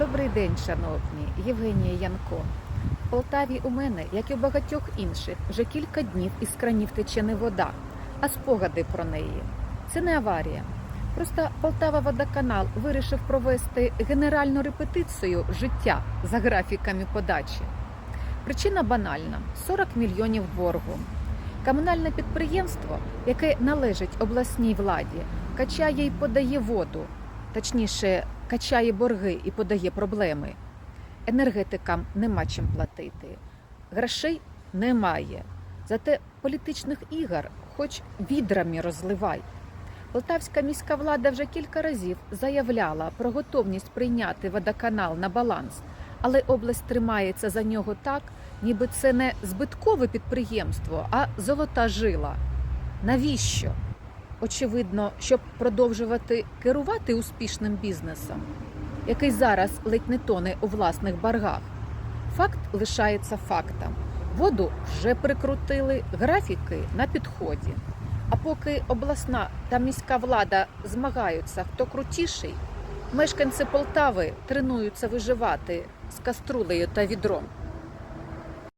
Добрий день, шановні, Євгенія Янко. В Полтаві у мене, як і у багатьох інших, вже кілька днів із кранів тече не вода, а спогади про неї. Це не аварія. Просто Полтава Водоканал вирішив провести генеральну репетицію життя за графіками подачі. Причина банальна: 40 мільйонів боргу. Комунальне підприємство, яке належить обласній владі, качає і подає воду, точніше, качає борги і подає проблеми. Енергетикам нема чим платити, грошей немає. Зате політичних ігор хоч відрами розливай. Полтавська міська влада вже кілька разів заявляла про готовність прийняти водоканал на баланс, але область тримається за нього так, ніби це не збиткове підприємство, а золота жила. Навіщо? Очевидно, щоб продовжувати керувати успішним бізнесом, який зараз ледь не тоне у власних боргах. Факт лишається фактом. Воду вже прикрутили, графіки на підході. А поки обласна та міська влада змагаються, хто крутіший, мешканці Полтави тренуються виживати з каструлею та відром.